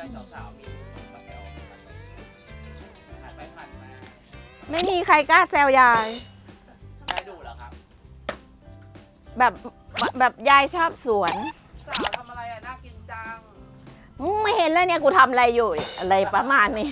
ยายสาวๆมีมาแซวผ่านไปผ่านมาไม่มีใครกล้าแซวยายยายดุเหรอครับ แบบแบบยายชอบสวนสาวทำอะไรอะน่ากินจัง มึงไม่เห็นแล้วเนี่ยกูทำอะไรอยู่ อะไรประมาณนี้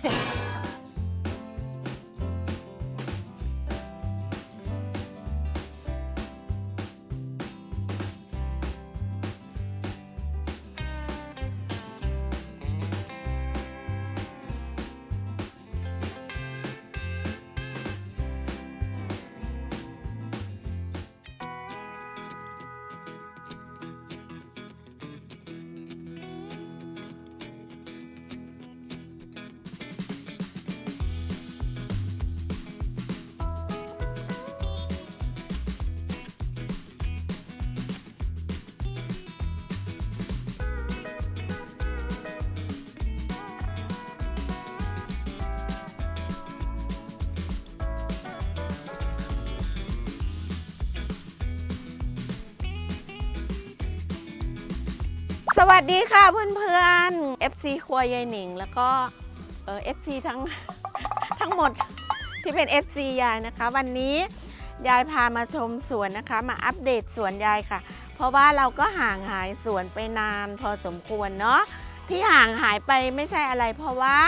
สวัสดีค่ะเพื่อนๆ FC ครัวยายหนิง แล้วก็เออ FC ทั้งทั้งหมดที่เป็น FC ยายนะคะ วันนี้ยายพามาชมสวนนะคะ มาอัปเดตสวนยายค่ะ เพราะว่าเราก็ห่างหายสวนไปนานพอสมควรเนาะที่ห่างหายไปไม่ใช่อะไร เพราะว่า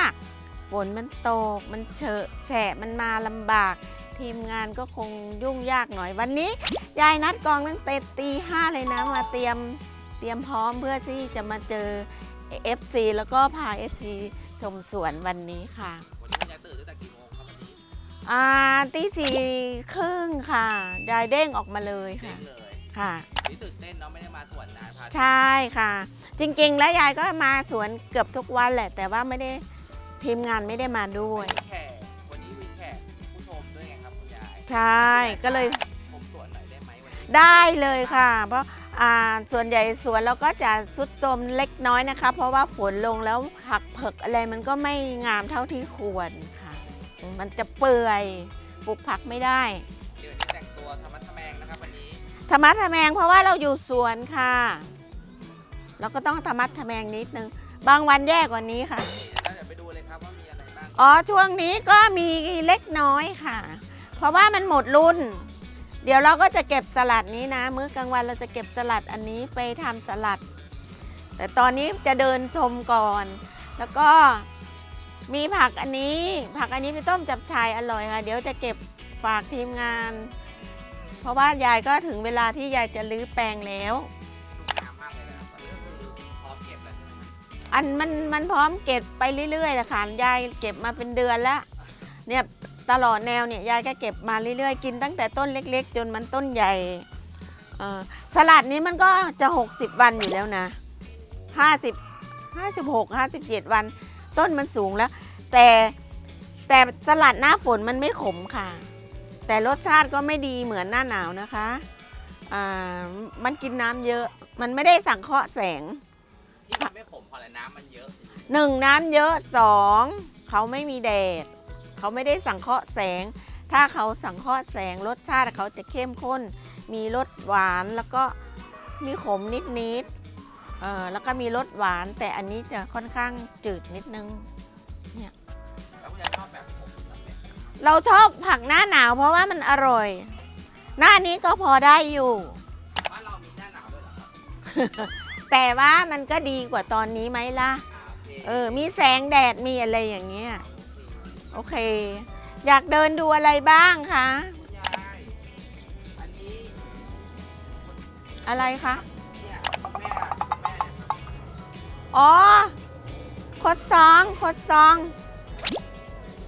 ฝนมันตกมันเฉอะแฉะมันมาลำบาก ทีมงานก็คงยุ่งยากหน่อยวันนี้ ยายนัดกองตั้งแต่ตีห้าเลยนะมาเตรียม เตรียมพร้อมเพื่อที่จะมาเจอ FC แล้วก็พา FC ชมสวนวันนี้ค่ะวันนี้คุณยายตื่นตั้งแต่กี่โมงครับวันนี้อ่าตีสี่ครึ่งค่ะยายเด้งออกมาเลยเด้ค่ะงเลยค่ะ นี่ตื่นเต้นเนาะไม่ได้มาสวนนานพาใช่ค่ะ จริงๆ แล้วยายก็มาสวนเกือบทุกวันแหละ แต่ว่าไม่ได้ทีมงานไม่ได้มาด้วยมีแขกวันนี้มีแขกผู้ชมด้วยไงครับคุณยายใช่ก็เลย ชมสวนหน่อยได้ไหมวันนี้ได้เลยค่ะ เพราะอ่า ส่วนใหญ่สวนเราก็จะสุดโทรมเล็กน้อยนะคะ เพราะว่าฝนลงแล้วผักเผือกอะไรมันก็ไม่งามเท่าที่ควรค่ะ มันจะเปื่อยปลูกผักไม่ได้เดี๋ยวนี้แต่งตัวธรรมะทะแมงนะครับวันนี้ธรรมะทะแมงเพราะว่าเราอยู่สวนค่ะเราก็ต้องธรรมะทะแมงนิดนึง บางวันแย่กว่านี้ค่ะนี่แล้วเดี๋ยวไปดูเลยครับว่ามีอะไรบ้างอ๋อช่วงนี้ก็มีเล็กน้อยค่ะ เพราะว่ามันหมดรุ่น เดี๋ยวเราก็จะเก็บสลัดนี้นะ มื้อกลางวันเราจะเก็บสลัดอันนี้ไปทำสลัด แต่ตอนนี้จะเดินชมก่อน แล้วก็มีผักอันนี้ ผักอันนี้ไปต้มจับชายอร่อยค่ะ เดี๋ยวจะเก็บฝากทีมงาน เพราะว่ายายก็ถึงเวลาที่ยายจะรื้อแปลงแล้วดูงามมากเลยนะครับตอนนี้ก็คือพร้อมเก็บแล้วใช่ไหมครับอันมันมันพร้อมเก็บไปเรื่อยๆแหละค่ะยายเก็บมาเป็นเดือนแล้วเนี่ย ตลอดแนวเนี่ยยายก็เก็บมาเรื่อยๆ กินตั้งแต่ต้นเล็ก ๆ จนมันต้นใหญ่เอ่อสลัดนี้มันก็จะ 60 วันอยู่แล้วนะ 50 56 57 วัน ต้นมันสูงแล้ว แต่แต่สลัดหน้าฝนมันไม่ขมค่ะ แต่รสชาติก็ไม่ดีเหมือนหน้าหนาวนะคะอ่ามันกินน้ำเยอะ มันไม่ได้สังเคราะห์แสงที่มันไม่ขมเพราะอะไรน้ำมันเยอะหนึ่งน้ำเยอะสองเขาไม่มีแดด เขาไม่ได้สังเคราะห์แสง ถ้าเขาสังเคราะห์แสงรสชาติเขาจะเข้มข้น มีรสหวานแล้วก็มีขมนิดนิดๆเออแล้วก็มีรสหวาน แต่อันนี้จะค่อนข้างจืดนิดนึงแล้วคุณยายชอบแบบขมแบบไหนเราชอบผักหน้าหนาวเพราะว่ามันอร่อย หน้านี้ก็พอได้อยู่บ้านเรามีหน้าหนาวด้วยเหรอครับแต่ว่ามันก็ดีกว่าตอนนี้ไหมล่ะอ่าโอเคเออ มีแสงแดด มีอะไรอย่างเงี้ย โอเค อยากเดินดูอะไรบ้างคะ อะไรคะ อ๋อ คดซอง คดซอง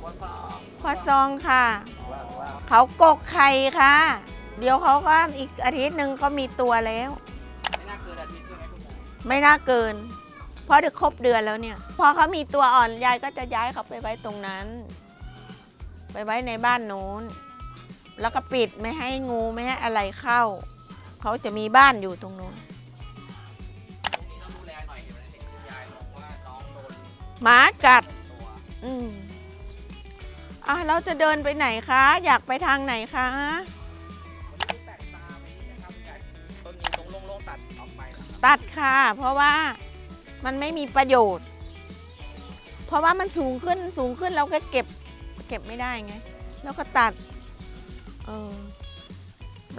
หัวซอง คดซองค่ะ เขากกไข่ค่ะ เดี๋ยวเขาก็อีกอาทิตย์หนึ่งก็มีตัวแล้ว ไม่น่าเกินอาทิตย์ใช่ไหมคุณไม่น่าเกิน เพราะเดี๋ยวครบเดือนแล้วเนี่ย พอเขามีตัวอ่อนยายก็จะย้ายเขาไปไว้ตรงนั้น ไปไว้ในบ้านนู้น แล้วก็ปิดไม่ให้งูไม่ให้อะไรเข้า เขาจะมีบ้านอยู่ตรงนู้นตรงนี้ต้องดูแลหน่อยเห็นไหมเห็นคุณยายบอกว่าน้องโดนหมากัดตัวอืมอะเราจะเดินไปไหนคะ อยากไปทางไหนคะวันนี้แปลกตาไหมนะครับคุณยายต้นนี้ตรงโล่งๆตัดออกไปนะครับตัดค่ะ เพราะว่า มันไม่มีประโยชน์ เพราะว่ามันสูงขึ้นสูงขึ้นเราก็เก็บเก็บไม่ได้ไง แล้วก็ตัด เออ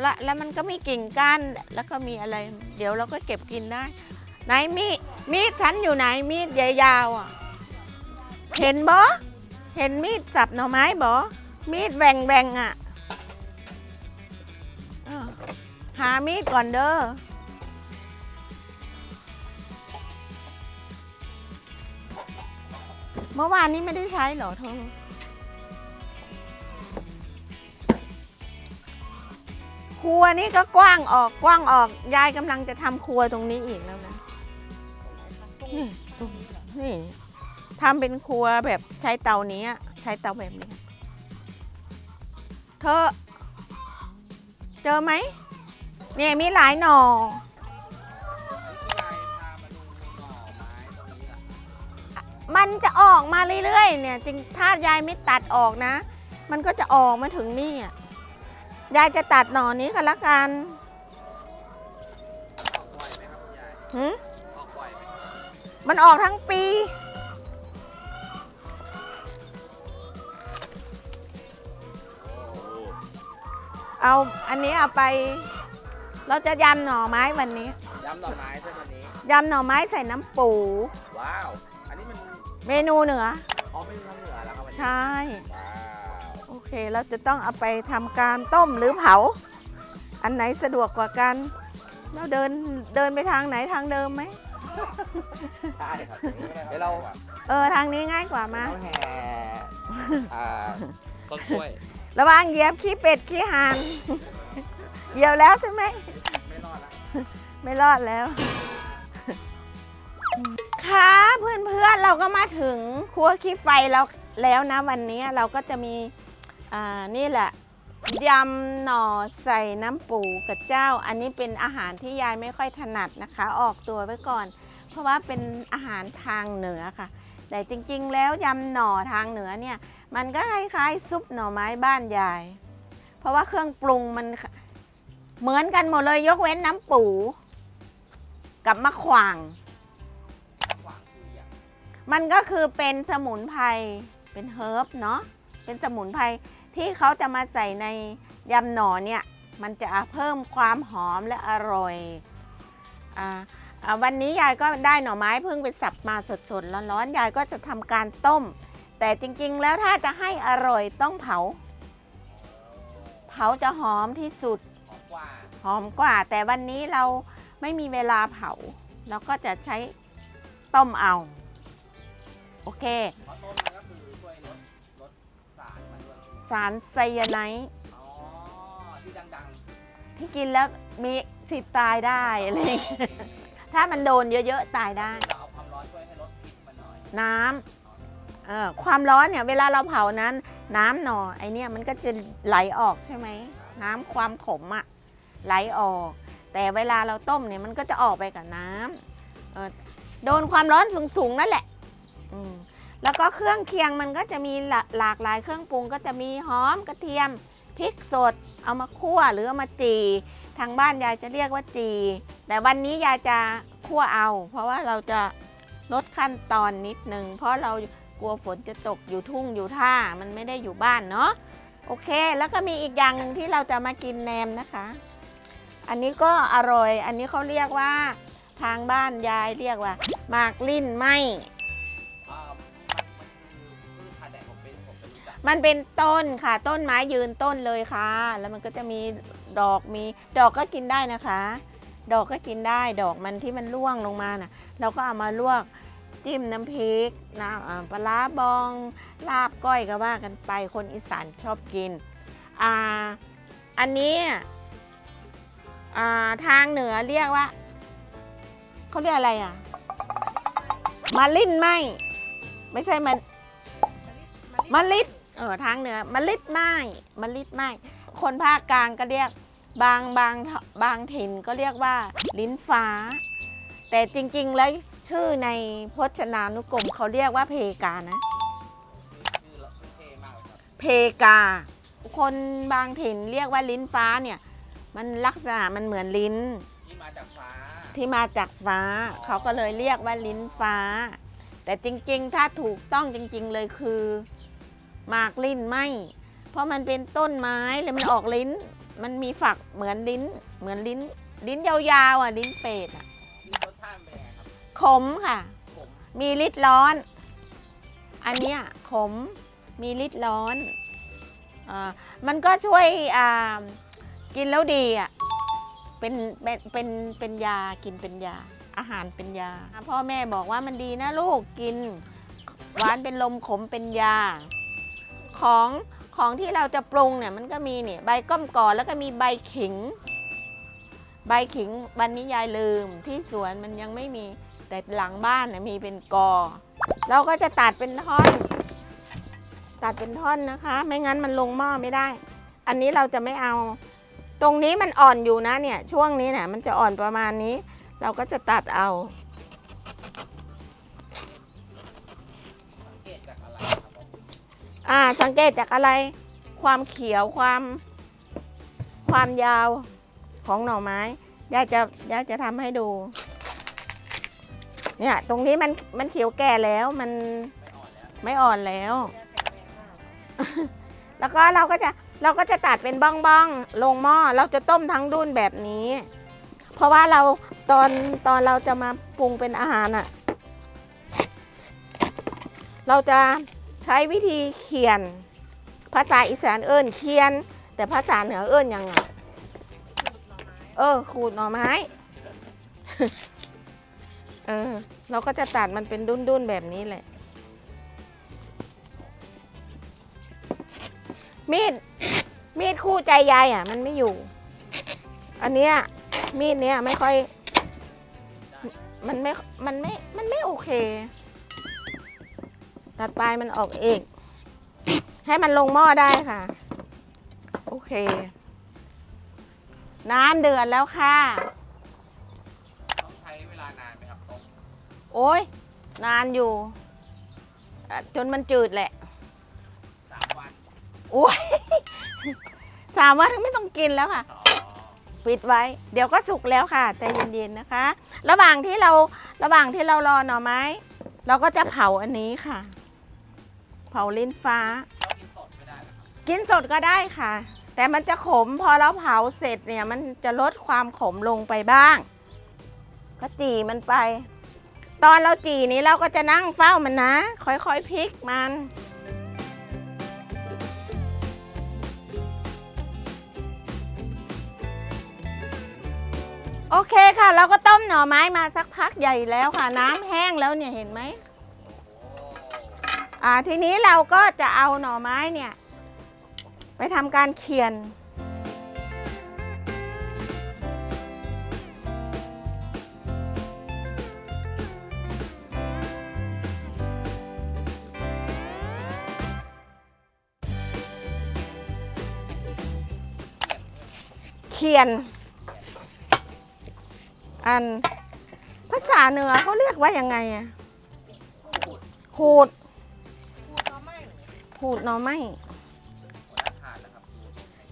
และแล้วมันก็มีกิ่งก้านแล้วก็มีอะไร เดี๋ยวเราก็เก็บกินได้ ไหนมีดมีดฉันอยู่ไหนมีดยาวๆอะ เห็นบ่เห็นมีดสับหน่อไม้บ่มีดแบ่งแบ่งๆอะหามีดก่อนเด้อ เมื่อวานนี้ไม่ได้ใช้เหรอเธอครัวนี่ก็กว้างออกกว้างออก ยายกำลังจะทำครัวตรงนี้อีกแล้วนะ นี่ตรงนี่ทำเป็นครัวแบบใช้เตานี้ใช้เตาแบบนี้ เธอ เจอไหมเนี่ยมีหลายหน่อ มันจะออกมาเรื่อยๆ เนี่ยจริงถ้ายายไม่ตัดออกนะ มันก็จะออกมาถึงนี่อะยายจะตัดหน่อนี้กันละกันออกบ่อยไหมครับคุณยายหืมออกบ่อยไหมมันออกทั้งปี เอาอันนี้เอาไป เราจะยำหน่อไม้วันนี้ ยำหน่อไม้ใช่ไหมวันนี้ ยำหน่อไม้ใส่น้ำปู ว้าวอันนี้มัน เมนูเหนือ อ๋อเป็นทางเหนือแล้วครับวันนี้ใช่ ว้าวโอเค เราจะต้องเอาไปทำการต้มหรือเผา อันไหนสะดวกกว่ากัน เราเดินเดินไปทางไหนทางเดิมไหม ได้ครับเดี๋ยวเราเออ ทางนี้ง่ายกว่ามาเราแห่อ่าต้นกล้วย ระวังเหยียบขี้เป็ดขี้หาน เหยียบแล้วใช่ไหม ไม่รอดละไม่รอดแล้ว ค่ะเพื่อนๆเราก็มาถึงครัวขี้ไฟเราแล้วนะวันนี้เราก็จะมีอ่านี่แหละยำหน่อใส่น้ำปูกับเจ้า อันนี้เป็นอาหารที่ยายไม่ค่อยถนัดนะคะ ออกตัวไว้ก่อน เพราะว่าเป็นอาหารทางเหนือค่ะ แต่จริงๆ แล้วยำหน่อทางเหนือเนี่ย มันก็คล้ายๆซุปหน่อไม้บ้านยาย เพราะว่าเครื่องปรุงมันเหมือนกันหมดเลยยกเว้นน้ำปู กับมะขวาง มันก็คือเป็นสมุนไพรเป็นเฮิร์บเนาะเป็นสมุนไพรที่เขาจะมาใส่ในยำหน่อเนี่ย มันจะเพิ่มความหอมและอร่อยอาอ่าวันนี้ยายก็ได้หน่อไม้เพิ่งไปสับมาสดๆร้อนๆยายก็จะทำการต้ม แต่จริงๆแล้วถ้าจะให้อร่อยต้องเผา เผาจะหอมที่สุดหอมกว่าหอมกว่าแต่วันนี้เราไม่มีเวลาเผา เราก็จะใช้ต้มเอา โอเค เพราะต้มมันก็คือช่วยลดลดสารมันด้วยสารไซยาไนด์อ๋อที่ดังที่กินแล้วมีสิทธิ์ตายได้อะไรอย่างๆเงี้ยถ้ามันโดนเยอะๆตายได้ เราเอาความร้อนช่วยให้ลดพิษมันหน่อยน้ำเอ่อความร้อนเนี่ยเวลาเราเผานั้น น้ำหน่อไอเนี่ยมันก็จะไหลออกใช่ไหม น้ำความขมอะไหลออก แต่เวลาเราต้มเนี่ยมันก็จะออกไปกับน้ำเอ่อโดนความร้อนสูงๆนั่นแหละ อืมแล้วก็เครื่องเคียงมันก็จะมีหลาหลากหลายเครื่องปรุง ก็จะมีหอมกระเทียมพริกสด เอามาคั่วหรือเอามาจีทางบ้านยายจะเรียกว่าจี แต่วันนี้ยายจะคั่วเอา เพราะว่าเราจะลดขั้นตอนนิดนึง เพราะเรากลัวฝนจะตกอยู่ทุ่งอยู่ท่ามันไม่ได้อยู่บ้านเนาะโอเค แล้วก็มีอีกอย่างหนึ่งที่เราจะมากินแหนมนะคะ อันนี้ก็อร่อย อันนี้เขาเรียกว่า ทางบ้านยายเรียกว่าหมากลิ้นไหม มันเป็นต้นค่ะ ต้นไม้ยืนต้นเลยค่ะ แล้วมันก็จะมีดอกมีดอกก็กินได้นะคะ ดอกก็กินได้ ดอกมันที่มันร่วงลงมาน่ะ เราก็เอามาลวกจิ้มน้ำพริกน้ำอ่าปลาร้าบอง ลาบก้อยก็ว่ากันไปคนอีสานชอบกินอ่าอันนี้อ่าทางเหนือเรียกว่าเขาเรียกอะไรอะมาลิ้นไหมไม่ใช่มันมะลิด เออทางเหนือมะลิดไม้มะลิดไม้คนภาคกลางก็เรียกบางบางบางถิ่นก็เรียกว่าลิ้นฟ้า แต่จริงๆแล้วชื่อในพจนานุกรมเขาเรียกว่าเพกานะเราชื่อเท่มากเลยครับเพกา คนบางถิ่นเรียกว่าลิ้นฟ้าเนี่ย มันลักษณะมันเหมือนลิ้น ที่มาจากฟ้าที่มาจากฟ้า เขาก็เลยเรียกว่าลิ้นฟ้า แต่จริงๆ ถ้าถูกต้องจริง ๆ เลยคือ หมากลิ้นไหมเพราะมันเป็นต้นไม้แล้วมันออกลิ้น มันมีฝักเหมือนลิ้น เหมือนลิ้น ลิ้นยาวๆอะลิ้นเป็ดอะรสชาติเป็นไงครับขมค่ะ ผมมีฤทธิ์ร้อน อันเนี้ยขมมีฤทธิ์ร้อนอ่ามันก็ช่วยอ่ากินแล้วดีอะเป็นเป็นเป็นเป็นยากินเป็นยา อาหารเป็นยา พ่อแม่บอกว่ามันดีนะลูกกิน หวานเป็นลมขมเป็นยา ของของที่เราจะปรุงเนี่ยมันก็มีเนี่ยใบก้อมก่อแล้วก็มีใบขิง ใบขิงวันนี้ยายลืมที่สวนมันยังไม่มีแต่หลังบ้านนะมีเป็นกอ เราก็จะตัดเป็นท่อน ตัดเป็นท่อนนะคะ ไม่งั้นมันลงหม้อไม่ได้ อันนี้เราจะไม่เอา ตรงนี้มันอ่อนอยู่นะเนี่ยช่วงนี้เนี่ยมันจะอ่อนประมาณนี้ เราก็จะตัดเอา อ่า สังเกตจากอะไร ความเขียวความ ความยาวของหน่อไม้ย่าจะย่าจะทำให้ดู เนี่ย ตรงนี้มันมันเขียวแก่แล้วมันไม่อ่อนแล้ว แล้วแล้วก็เราก็จะเราก็จะตัดเป็นบ้องบ้องๆลงหม้อเราจะต้มทั้งดุนแบบนี้ เพราะว่าเราตอนตอนเราจะมาปรุงเป็นอาหารอะ เราจะ ใช้วิธีเขียน ภาษาอีสานเอิ้นเขียน แต่ภาษาเหนือเอิ้นยังไงเออ ขูดหน่อไม้ เออ เราก็จะตัดมันเป็นดุ้นๆแบบนี้แหละ มีด มีดคู่ใจยายอะ มันไม่อยู่ อันเนี้ย มีดเนี้ยไม่ค่อย มันไม่ มันไม่ มันไม่โอเค ตัดปลายมันออกเองให้มันลงหม้อได้ค่ะ โอเค น้ำเดือดแล้วค่ะต้องใช้เวลานานไหมครับต้มโอ้ยนานอยู่อะจนมันจืดแหละสามวันโอ้ยสามวันไม่ต้องกินแล้วค่ะอ๋อปิดไว้ เดี๋ยวก็สุกแล้วค่ะใจเย็นๆนะคะ ระหว่างที่เราระหว่างที่เรารอหน่อไม้ เราก็จะเผาอันนี้ค่ะ เผาลิ้นฟ้าเรากินสดไม่ได้เหรอครับกินสดก็ได้ค่ะ แต่มันจะขมพอเราเผาเสร็จเนี่ย มันจะลดความขมลงไปบ้าง ก็จี่มันไป ตอนเราจี่นี้เราก็จะนั่งเฝ้ามันนะ ค่อยๆพลิกมันโอเคค่ะ เราก็ต้มหน่อไม้มาสักพักใหญ่แล้วค่ะ น้ำแห้งแล้วเนี่ยเห็นไหมโอ้โห อ่าทีนี้เราก็จะเอาหน่อไม้เนี่ย ไปทำการเคียน เคียน อันภาษาเหนือเขาเรียกว่ายังไงอะขูดขูด ขูดหน่อไม้หัวหน้าทานนะครับ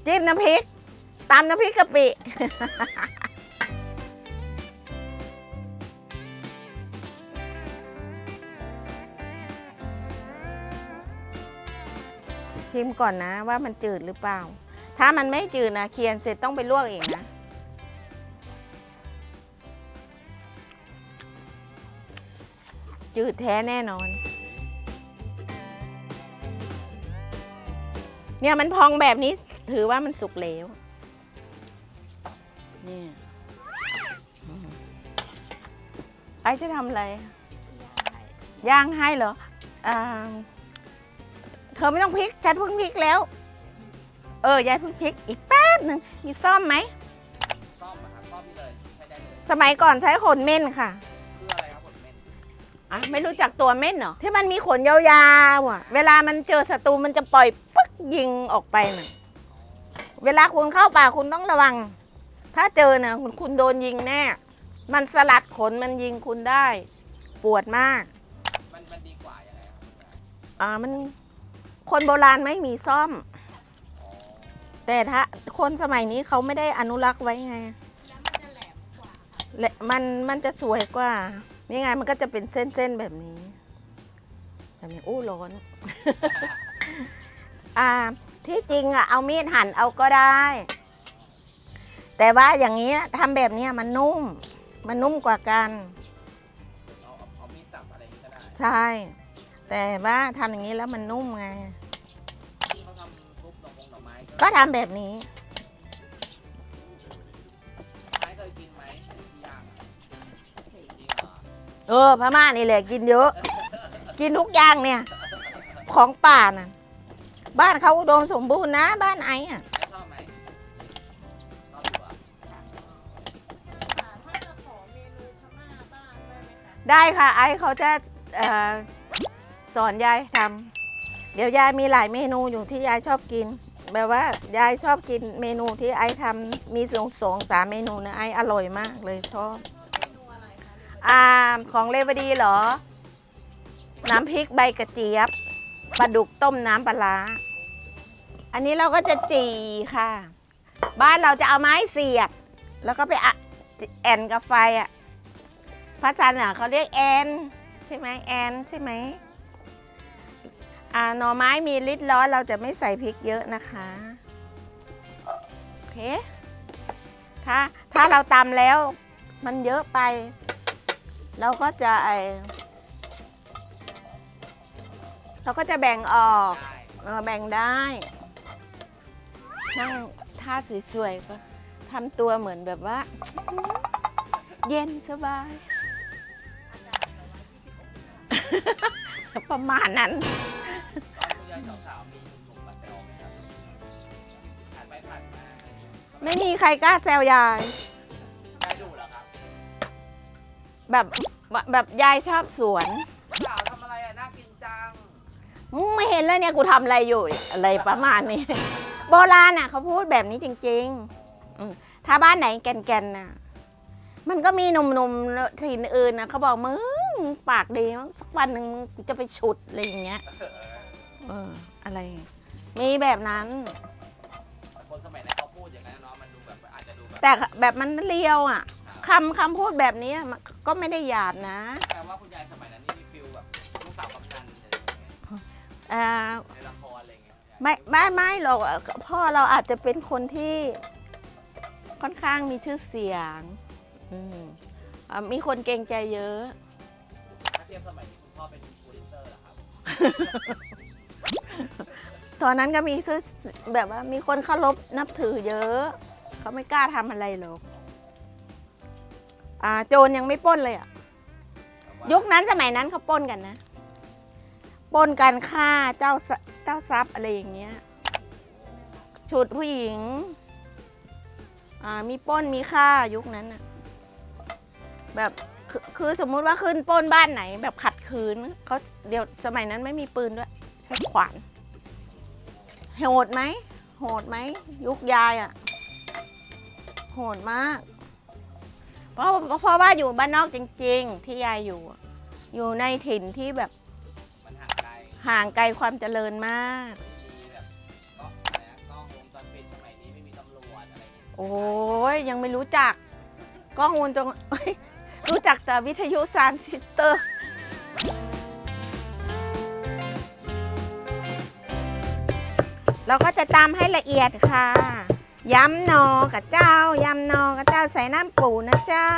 จิ้มน้ำพริกตามน้ำพริกกะปิชิมก่อนนะว่ามันจืดหรือเปล่า ถ้ามันไม่จืดนะเคียนเสร็จต้องไปลวกอีกนะ จืดแท้แน่นอน เนี่ยมันพองแบบนี้ถือว่ามันสุกแล้วเนี่ยอืมไอจะทำอะไร ย่างให้เหรออ่าเธอไม่ต้องพริกฉันเพิ่งพริกแล้ว เออยายเพิ่งพริกอีกแป๊บหนึ่งมีซ่อมไหม ซ่อมนะครับซ่อมนี่เลยใช้ได้เลยสมัยก่อนใช้ขนเม่นค่ะคืออะไรครับผมเม่นอะไม่รู้จักตัวเม่นเหรอที่มันมีขนยาวๆอะ เวลามันเจอศัตรูมันจะปล่อย ปึ๊กยิงออกไปน่ะเวลาคุณเข้าป่าคุณต้องระวัง ถ้าเจอนะคุณคุณโดนยิงแน่ มันสลัดขนมันยิงคุณได้ ปวดมาก มันมันดีกว่ายังไงครับคุณยายอ่ามันคนโบราณไม่มีซ่อมอ๋อแต่ถ้าคนสมัยนี้เขาไม่ได้อนุรักษ์ไว้ไงและมันมันจะสวยกว่า นี่ไงมันก็จะเป็นเส้นๆแบบนี้แต่ไม่อู้ร้อน อ่า ที่จริงอะเอามีดหั่นเอาก็ได้ แต่ว่าอย่างนี้นะทำแบบเนี้ยมันนุ่ม มันนุ่มกว่ากันเอาเอาเอามีดสับอะไรอย่างนี้ก็ได้ใช่ แต่ว่าทำอย่างนี้แล้วมันนุ่มไง ที่เขาทำซุปหน่อมงหน่อไม้ก็ทำแบบนี้ ไม้เคยกินไหมที่ย่างอะจริงเหรอเออพม่านี่แหละกินเยอะ กินทุกอย่างเนี่ย ของป่าน่ะ บ้านเขาอุดมสมบูรณ์นะ บ้านไอ้อะชอบไหมชอบตัวค่ะถ้าจะขอเมนูพม่าบ้างได้ไหมคะได้ค่ะ ไอ้เขาจะเอ่อสอนยายทำเดี๋ยวยายมีหลายเมนูอยู่ที่ยายชอบกิน แบบว่ายายชอบกินเมนูที่ไอ้ทำมีสองสองสามเมนูนะไอ้อร่อยมากเลยชอบ เมนูอะไรคะอ่าของเลวดีเหรอ น้ำพริกใบกระเจี๊ยบ ปลาดุกต้มน้ำปลาร้าอันนี้เราก็จะจีค่ะ บ้านเราจะเอาไม้เสียบ แล้วก็ไปอะแอนกับไฟอะภาษาเหนือเขาเรียกแอน ใช่ไหมแอนใช่ไหมอ่าหน่อไม้มีลิตรร้อนเราจะไม่ใส่พริกเยอะนะคะโอเคถ้าถ้าเราตำแล้วมันเยอะไป เราก็จะไอ เราก็จะแบ่งออกได้เออแบ่งได้นั่งท่าสวยๆก็ทำตัวเหมือนแบบว่า เย็นสบาย ประมาณนั้นตอนคุณยายสาวๆมีหนุ่มๆมาแซวไหมครับผ่านไปผ่านมาไม่มีใครกล้าแซวยายยายดูเหรอครับ แบบแบบยายชอบสวน ไม่เห็นเลยเนี่ยกูทำอะไรอยู่เนี่ยอะไรประมาณนี้ โบราณน่ะเขาพูดแบบนี้จริงๆอืมถ้าบ้านไหนแก่นๆน่ะ มันก็มีหนุ่มๆถิ่นอื่นนะเขาบอกมึงปากดีมั้งสักวันหนึ่งมึงจะไปฉุดอะไรอย่างเงี้ยเอออะไร มีแบบนั้น แต่คนสมัยนั้นเขาพูดอย่างนั้นเนาะมันดูแบบอาจจะดูแบบแต่แบบมันเลียวอะคำคำพูดแบบนี้มันก็ไม่ได้หยาบนะ แปลว่าคุณยายสมัย อ่าในละครอะไรอย่างเงี้ยไม่ไม่ไม่หรอกพ่อเราอาจจะเป็นคนที่ค่อนข้างมีชื่อเสียงอืมอ่ามีคนเกรงใจเยอะ ถ้าเทียบสมัยนี้คุณพ่อเป็นโปรดิวเซอร์เหรอครับตอนนั้นก็มีชื่อแบบว่ามีคนเคารพนับถือเยอะ เขาไม่กล้าทำอะไรหรอกอ่าโจรยังไม่ปล้นเลยอะ แบบว่ายุคนั้นสมัยนั้นเขาปล้นกันนะ ปล้นกันฆ่าเจ้าเจ้าทรัพย์อะไรอย่างเงี้ยฉุดผู้หญิง อ่ามีปล้นมีฆ่ายุคนั้นน่ะแบบคือคือสมมุติว่าขึ้นปล้นบ้านไหน แบบขัดขืนเขาเดี๋ยวสมัยนั้นไม่มีปืนด้วย ใช้ขวานโหดไหมโหดไหมยุคยายอะโหดมาก เพราะเพราะว่าอยู่บ้านนอกจริง ๆ ที่ยายอยู่ อยู่ในถิ่นที่แบบ ห่างไกลห่างไกลความเจริญมาก ไม่มีแบบก็อะไรนะกล้องวงจรปิดสมัยนี้ไม่มีตำรวจอะไรอย่างเงี้ยโอ้ยยังไม่รู้จักกล้องวงจรเอ้ยรู้จักแต่วิทยุซานซิสเตอร์ เราก็จะตำให้ละเอียดค่ะย้ำนอกับเจ้าย้ำนอกับเจ้าใส่น้ำปูนะเจ้า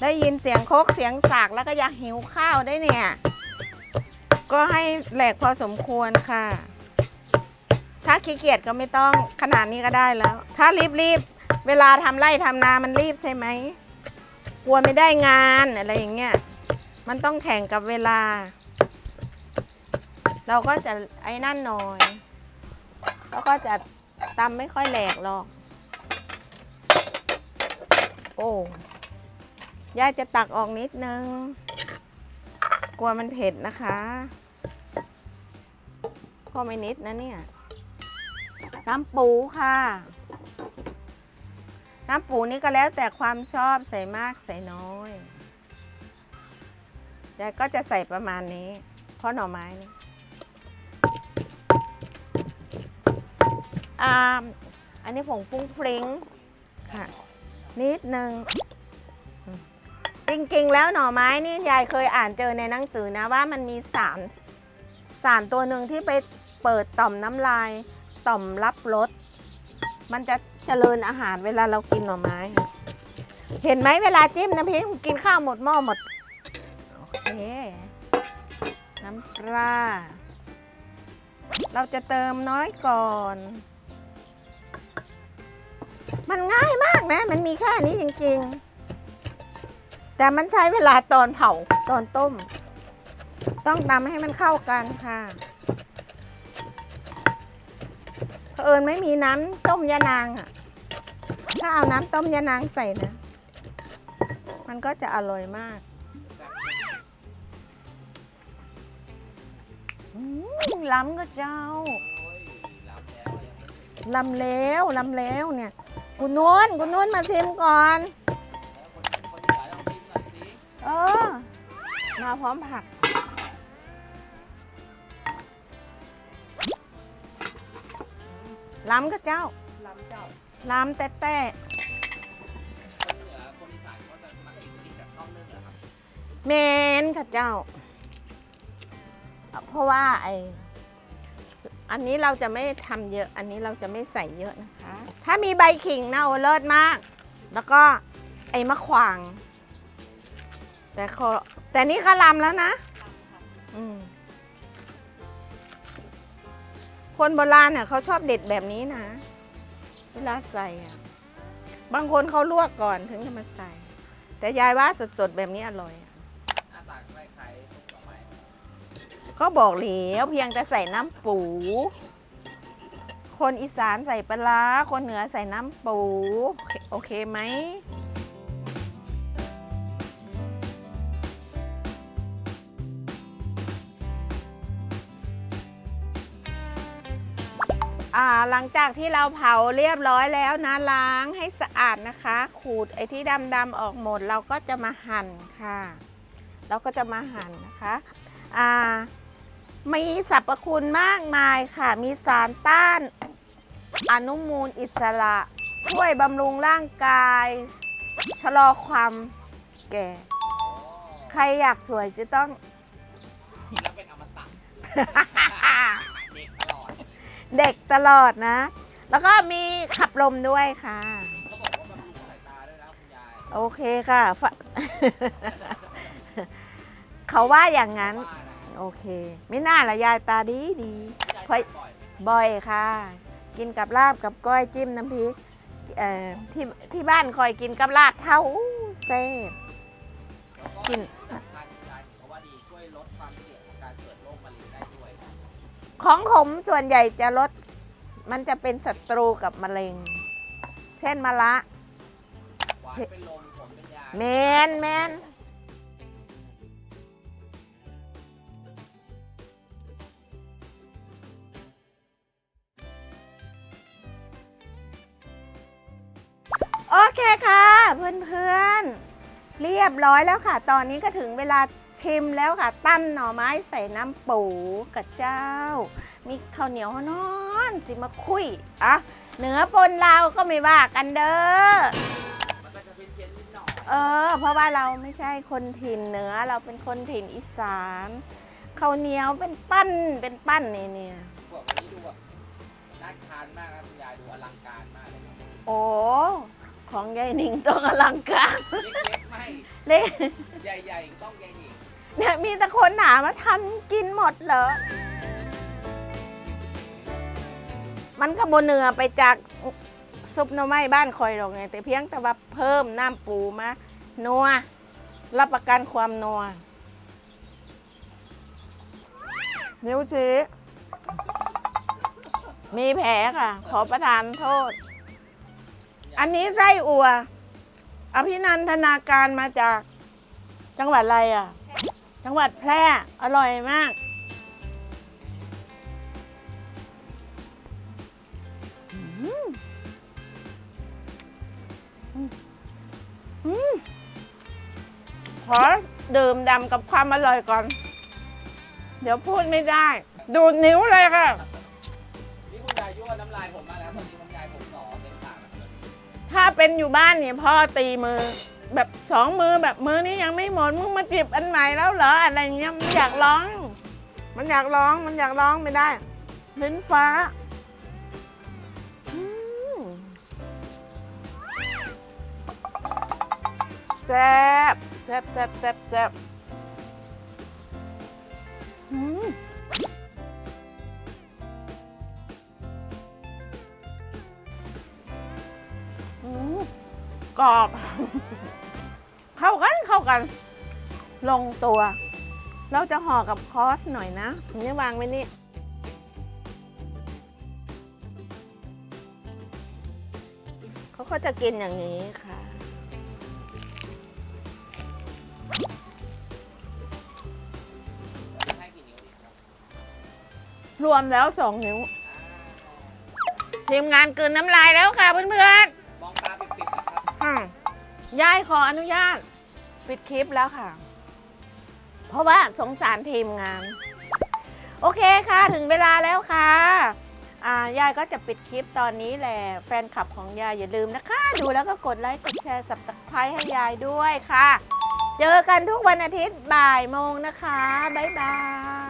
ได้ยินเสียงโคกเสียงสากแล้วก็อยากหิวข้าวได้เนี่ย ก็ให้แหลกพอสมควรค่ะ ถ้าขี้เกียจก็ไม่ต้องขนาดนี้ก็ได้แล้ว ถ้ารีบๆ เวลาทำไร่ทำนามันรีบใช่ไหมกลัวไม่ได้งานอะไรอย่างเงี้ย มันต้องแข่งกับเวลา เราก็จะไอ้นั่นหน่อยแล้วก็จะตำไม่ค่อยแหลกหรอก โอ้ย่าจะตักออกนิดนึง กลัวมันเผ็ดนะคะพอไม่นิดนะเนี่ย น้ำปูค่ะ น้ำปูนี่ก็แล้วแต่ความชอบใส่มากใส่น้อยยายก็จะใส่ประมาณนี้ เพราะหน่อไม้นี่อ่าอันนี้ผงฟุ้งฟริ้งค่ะ นิดนึง จริงๆ แล้วหน่อไม้นี่ยายเคยอ่านเจอในหนังสือนะว่ามันมีสารสารตัวหนึ่งที่ไปเปิดต่อมน้ำลาย ต่อมรับรสมันจะเจริญอาหารเวลาเรากินหน่อไม้ เห็นไหมเวลาจิ้มน้ำพริกกินข้าวหมดหม้อหมดโอเคน้ำปลาเราจะเติมน้อยก่อน มันง่ายมากนะ มันมีแค่นี้จริง ๆ แต่มันใช้เวลาตอนเผาตอนต้ม ต้องตำให้มันเข้ากันค่ะเผอิญไม่มีน้ำต้มยานางอะถ้าเอาน้ำต้มยานางใส่นะ มันก็จะอร่อยมากล้ำก็เจ้าโอ้ยรับแล้วลำแล้วลำแล้วเนี่ย คุณนุ่นคุณนุ่นมาชิมก่อน มาพร้อมผัก ล้ำก็เจ้ารับเจ้า ล้ำแต่แต่คนเหนือคนอีสานก็จะมากินกินกับข้าวนึ่งเหรอครับเมนค่ะเจ้า เพราะว่าไออันนี้เราจะไม่ทำเยอะ อันนี้เราจะไม่ใส่เยอะนะคะ ถ้ามีใบขิงนะโอเลิศมาก แล้วก็ไอ้มะขวาง แต่ขอ แต่นี่ก็ลำแล้วนะอืมคนโบราณเนี่ยเขาชอบเด็ดแบบนี้นะ เวลาใส่อะบางคนเขาลวกก่อนถึงจะมาใส่ แต่ยายว่าสดๆแบบนี้อร่อยอะหน้าตาคล้ายๆต้มหน่อไม้ก็บอกแล้วเพียงแต่ใส่น้ำปู คนอีสานใส่ปลาร้าคนเหนือใส่น้ำปู โอเคโอเคไหม หลังจากที่เราเผาเรียบร้อยแล้วนะล้างให้สะอาดนะคะ ขูดไอ้ที่ดำๆออกหมดเราก็จะมาหั่นค่ะ เราก็จะมาหั่นนะคะอ่ามีสรรพคุณมากมายค่ะ มีสารต้านอนุมูลอิสระ ช่วยบำรุงร่างกาย ชะลอความแก่ ใครอยากสวยจะต้องกินแล้ว เด็กตลอดนะ แล้วก็มีขับลมด้วยค่ะ โอเคค่ะ เขาว่าอย่างนั้น โอเค ไม่น่าละยายตาดีดียายค่อยทาบ่อยค่ะ กินกับลาบกับก้อยจิ้มน้ำพริกเอ่อที่ที่บ้านคอยกินกับลาบเท่าอู้เซ่กิน ของขมส่วนใหญ่จะลดมันจะเป็นศัตรูกับมะเร็ง เช่นมะละหวานเป็นลมผมเป็นยาแมนแมนโอเคค่ะ เพื่อนๆเรียบร้อยแล้วค่ะ ตอนนี้ก็ถึงเวลา ชิมแล้วค่ะตั้มหน่อไม้ใส่น้ำปูกับเจ้า มีข้าวเหนียวนอนสิมาคุยอะเหนือปนลาวก็ไม่ว่ากันเด้อมันก็จะเป็นเพี้ยนนิดหน่อยเออ เพราะว่าเราไม่ใช่คนถิ่นเหนือเราเป็นคนถิ่นอีสานข้าวเหนียวเป็นปั้นเป็นปั้นเนี่ยเนี่ยพวกวันนี้ดูแบบน่าทานมากนะคุณยายดูอลังการมากเลยครับโอ้ของยายหนิงต้องอลังการ เล็กๆไม่ เล็ก ใหญ่ๆต้องใหญ่หนิ เนี่ยมีแต่คนถามาทำกินหมดเหรอ มันก็บนเนือไปจากซุปหน่อไม้บ้านคอยหรอกไงแต่เพียงแต่ว่าเพิ่มน้ำปูมานัวรับประกันความนัวนิ้วชี้มีแผลค่ะ ขอประทานโทษ อันนี้ไส้อัว อภินันทนาการมาจากจังหวัดอะไรอะ จังหวัดแพร่ อร่อยมากอืมอืมอืมขอดื่มดำกับความอร่อยก่อน เดี๋ยวพูดไม่ได้ ดูดนิ้วเลยค่ะ นี่คุณยายยั่วน้ำลายผมมากแล้วตอนนี้คุณยายผมหนอเต็มปากแล้วถ้าเป็นอยู่บ้านเนี่ยพ่อตีมืออ แบบสองมือแบบมือนี้ยังไม่หมดมึงมาจิบอันใหม่แล้วเหรออะไรเงี้ยมันอยากร้อง มันอยากร้องมันอยากร้องไม่ได้ลิ้นฟ้าแซ่บแซ่บแซ่บแซ่บแซ่บอืมอืมกรอบ เข้ากันเข้ากัน ลงตัว เราจะห่อกับคอสหน่อยนะ ผมจะวางไว้นี่เขาก็จะกินอย่างนี้ค่ะให้กี่นิ้วดีครับรวมแล้วสองนิ้ว ทีมงานกลืนน้ำลายแล้วค่ะเพื่อนมองตาปิดๆนะครับๆอืม ยายขออนุญาตปิดคลิปแล้วค่ะ เพราะว่าสงสารทีมงาน โอเคค่ะถึงเวลาแล้วค่ะอ่ายายก็จะปิดคลิปตอนนี้แหละแฟนคลับของยายอย่าลืมนะคะ ดูแล้วก็กดไลค์กดแชร์สับตะไคร้ให้ยายด้วยค่ะ เจอกันทุกวันอาทิตย์บ่ายโมงนะคะ บ๊ายบาย